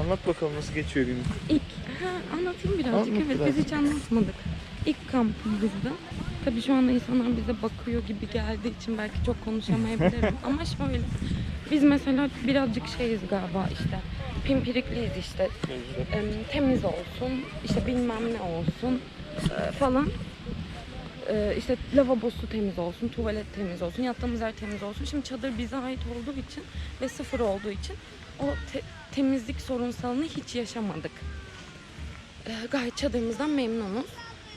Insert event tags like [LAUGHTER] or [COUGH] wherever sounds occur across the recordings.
Anlat bakalım nasıl geçiyor günün. İlk, ha, anlatayım birazcık. Anlat evet birazcık. biz hiç anlatmadık. İlk kampımızda. Tabii şu anda insanlar bize bakıyor gibi geldiği için belki çok konuşamayabilirim. [LAUGHS] Ama şöyle, biz mesela birazcık şeyiz galiba işte. Pimpirikliyiz işte. Em, temiz olsun, işte bilmem ne olsun e, falan. E, işte lavabosu temiz olsun, tuvalet temiz olsun, yattığımız yer temiz olsun. Şimdi çadır bize ait olduğu için ve sıfır olduğu için o te- temizlik sorunsalını hiç yaşamadık. Ee, gayet çadırımızdan memnunuz.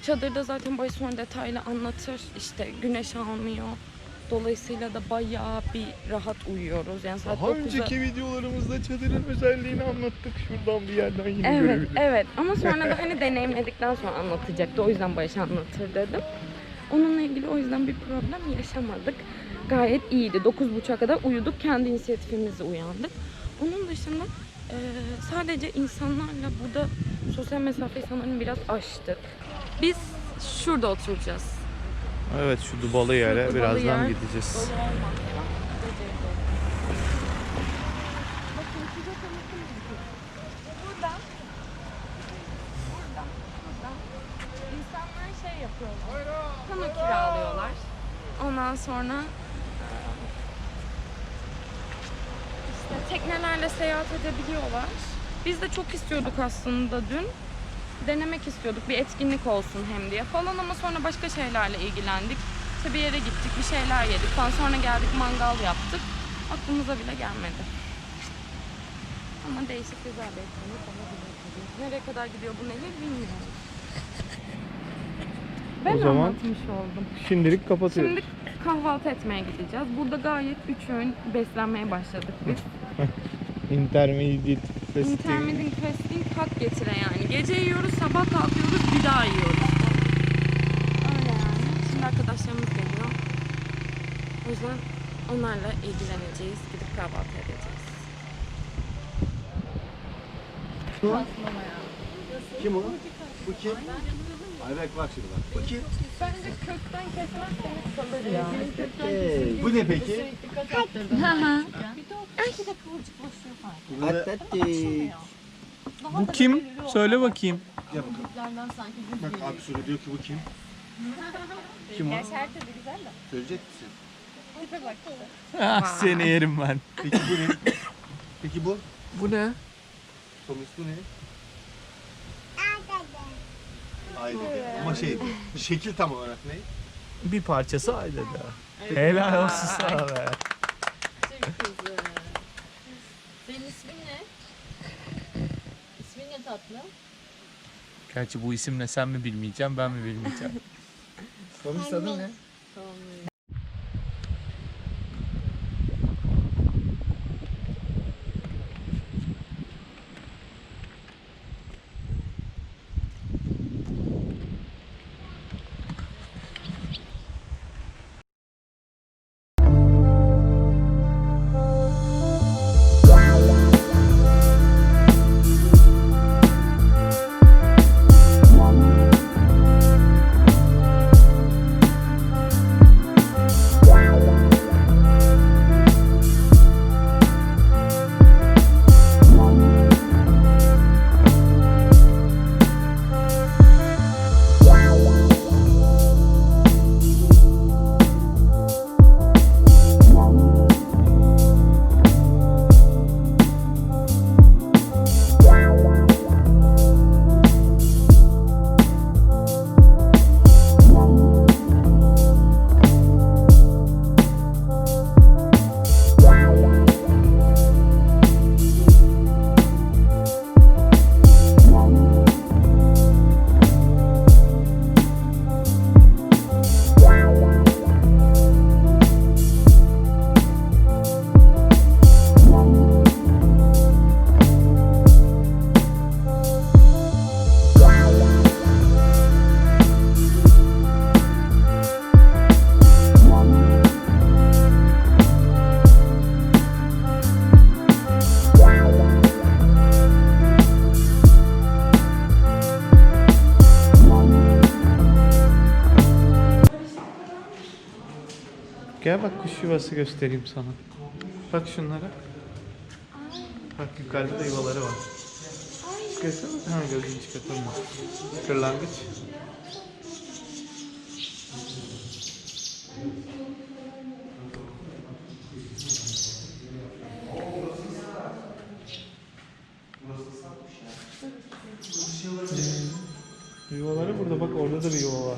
Çadırda zaten Barış sonra detaylı anlatır. İşte güneş almıyor. Dolayısıyla da bayağı bir rahat uyuyoruz. Yani saat Daha 9'a... önceki videolarımızda çadırın özelliğini anlattık. Şuradan bir yerden yine Evet, görebiliriz. evet. Ama sonra da hani deneyimledikten sonra anlatacaktı. O yüzden Barış anlatır dedim. Onunla ilgili o yüzden bir problem yaşamadık. Gayet iyiydi. 9.30'a kadar uyuduk. Kendi inisiyatifimizle uyandık. Onun dışında e, sadece insanlarla burada sosyal mesafe sanırım biraz aştık. Biz şurada oturacağız. Evet şu dubalı yere Dubalı birazdan yer. gideceğiz. Şey yapıyorlar. Kano kiralıyorlar. Ondan sonra eee, işte teknelerle seyahat edebiliyorlar. Biz de çok istiyorduk aslında dün. Denemek istiyorduk bir etkinlik olsun hem diye falan ama sonra başka şeylerle ilgilendik. İşte bir yere gittik, bir şeyler yedik falan. Sonra geldik mangal yaptık. Aklımıza bile gelmedi. Ama değişik güzel bir etkinlik olabilir. Nereye kadar gidiyor bu nehir bilmiyorum. [LAUGHS] Ben O zaman anlatmış oldum. Şimdilik kapatıyoruz. Şimdi kahvaltı etmeye gideceğiz. Burada gayet üç öğün beslenmeye başladık biz. [LAUGHS] Intermediate fasting. Intermittent fasting hak getire yani. Gece yiyoruz, sabah kalkıyoruz, bir daha yiyoruz. Öyle yani. Şimdi arkadaşlarımız geliyor. O yüzden onlarla ilgileneceğiz. Gidip kahvaltı edeceğiz. Kim o? Bu kim? Ay bak bak şimdi bak. Bu kim? Bence kökten kesmezseniz kalır ya. Ee, bu ne peki? Bu kim? Söyle bakayım. Gel bakalım. Bak abi soru diyor ki bu kim? Kim o? Söyleyecek misin? Ah seni yerim ben. Peki bu ne? Peki bu? Bu ne? Thomas bu ne? Ay dedi. Ama şey, şekil tam olarak ne? Bir parçası Ayda'da. Helal olsun sana be. Senin ismin ne? İsmin ne tatlı? Gerçi bu isimle sen mi bilmeyeceğim ben mi bilmeyeceğim. Thomas adı ne? Gel bak kuş yuvası göstereyim sana. Bak şunlara. Bak yukarıda da yuvaları var. Çıkarsana. Ha gözünü çıkartamam. Kırlangıç. Hmm. Yuvaları burada bak orada da bir yuva var.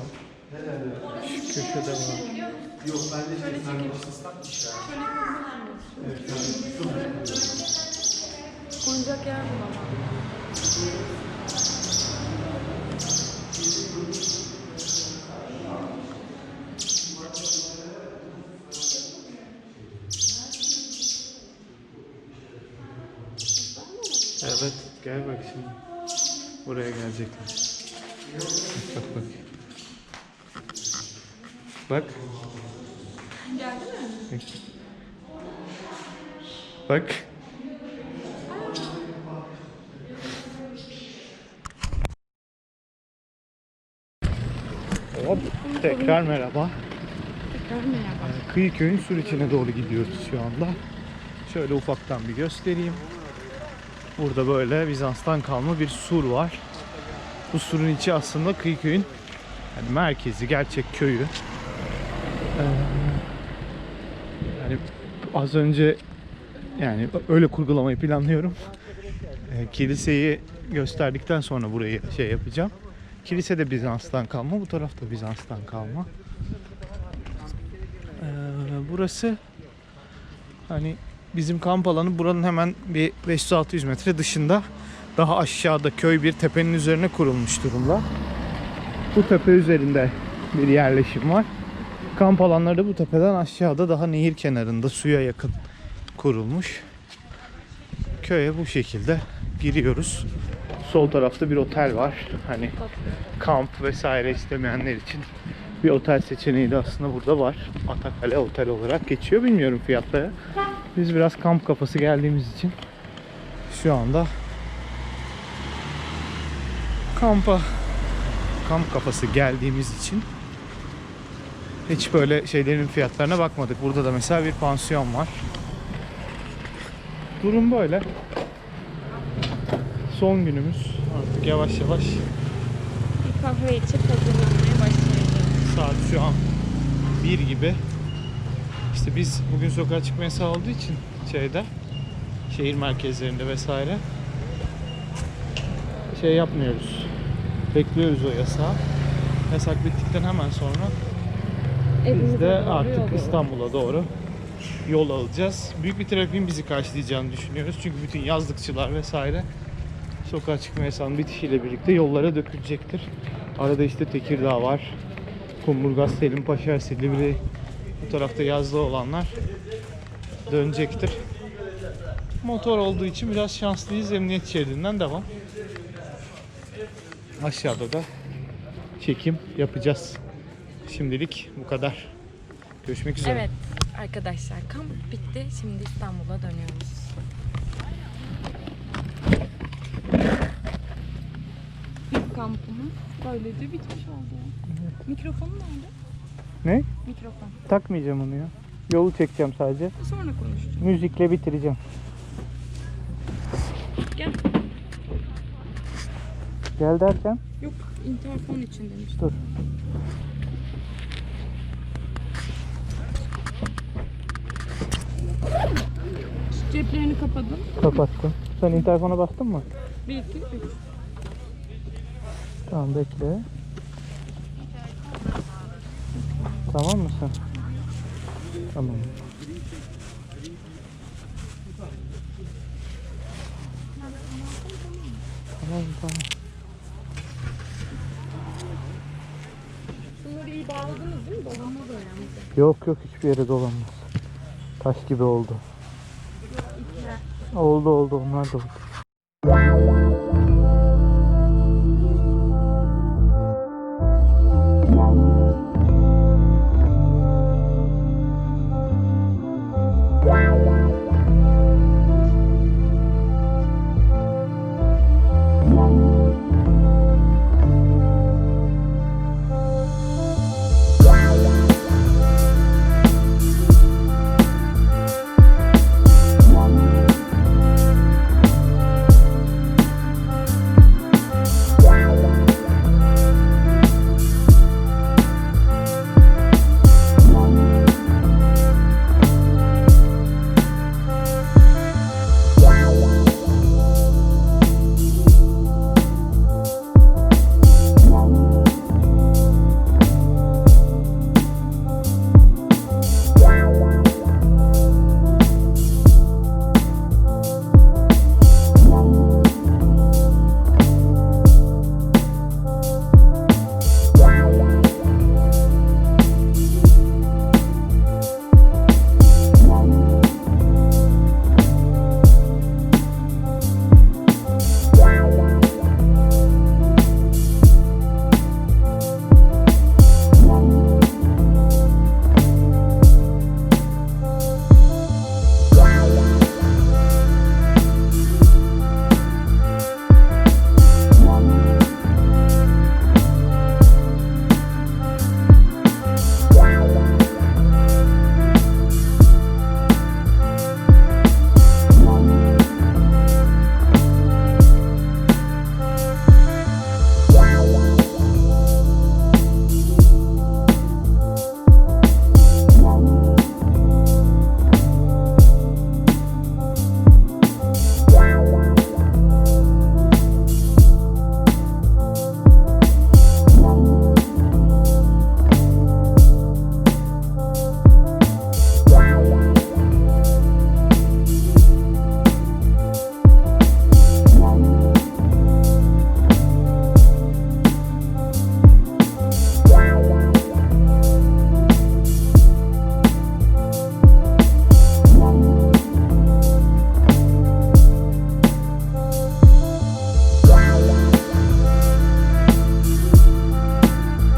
Şu köşede var. Yok ben de şey sen burası ıslakmış ya. Konacak yer bulamam. Evet gel bak şimdi. Buraya gelecekler. Bak bak. Bak. Geldi mi? Bak. Hop, tekrar merhaba. Tekrar merhaba. Ee, Kıyıköy'ün sur içine doğru gidiyoruz şu anda. Şöyle ufaktan bir göstereyim. Burada böyle Bizans'tan kalma bir sur var. Bu surun içi aslında Kıyıköy'ün yani merkezi, gerçek köyü. Ee, yani az önce yani öyle kurgulamayı planlıyorum. Ee, kiliseyi gösterdikten sonra burayı şey yapacağım. Kilise de Bizans'tan kalma, bu taraf da Bizans'tan kalma. Ee, burası hani bizim kamp alanı buranın hemen bir 500-600 metre dışında daha aşağıda köy bir tepenin üzerine kurulmuş durumda. Bu tepe üzerinde bir yerleşim var. Kamp alanları da bu tepeden aşağıda daha nehir kenarında suya yakın kurulmuş. Köye bu şekilde giriyoruz. Sol tarafta bir otel var. Hani kamp vesaire istemeyenler için bir otel seçeneği de aslında burada var. Atakale Otel olarak geçiyor. Bilmiyorum fiyatları. Biz biraz kamp kafası geldiğimiz için şu anda kampa kamp kafası geldiğimiz için hiç böyle şeylerin fiyatlarına bakmadık. Burada da mesela bir pansiyon var. Durum böyle. Son günümüz. Artık yavaş yavaş Bir kahve içip hazırlanmaya başlayacağız. Saat şu an 1 gibi. İşte biz bugün sokağa çıkma yasağı olduğu için şeyde şehir merkezlerinde vesaire şey yapmıyoruz. Bekliyoruz o yasağı. Yasak bittikten hemen sonra biz de artık İstanbul'a doğru yol alacağız. Büyük bir trafiğin bizi karşılayacağını düşünüyoruz. Çünkü bütün yazlıkçılar vesaire sokağa çıkma yasağının bitişiyle birlikte yollara dökülecektir. Arada işte Tekirdağ var. Kumburgaz, Selimpaşa, Silivri bu tarafta yazlı olanlar dönecektir. Motor olduğu için biraz şanslıyız. Emniyet şeridinden devam. Aşağıda da çekim yapacağız. Şimdilik bu kadar. Görüşmek üzere. Evet arkadaşlar kamp bitti. Şimdi İstanbul'a dönüyoruz. İlk kampımız böylece bitmiş oldu. Mikrofonun nerede? Ne? Mikrofon. Takmayacağım onu ya. Yolu çekeceğim sadece. Sonra konuşacağız. Müzikle bitireceğim. Gel. Gel derken? Yok interfon için demiş. Dur. Ceplerini kapadın. Kapattım. Sen interfona bastın mı? Bir, iki, üç. Tamam bekle. Tamam mısın? Tamam. Tamam tamam. Bunları iyi bağladınız değil mi? Dolanmaz öyle. Yok yok hiçbir yere dolanmaz. Taş gibi oldu. Oldu oldu onlar da oldu.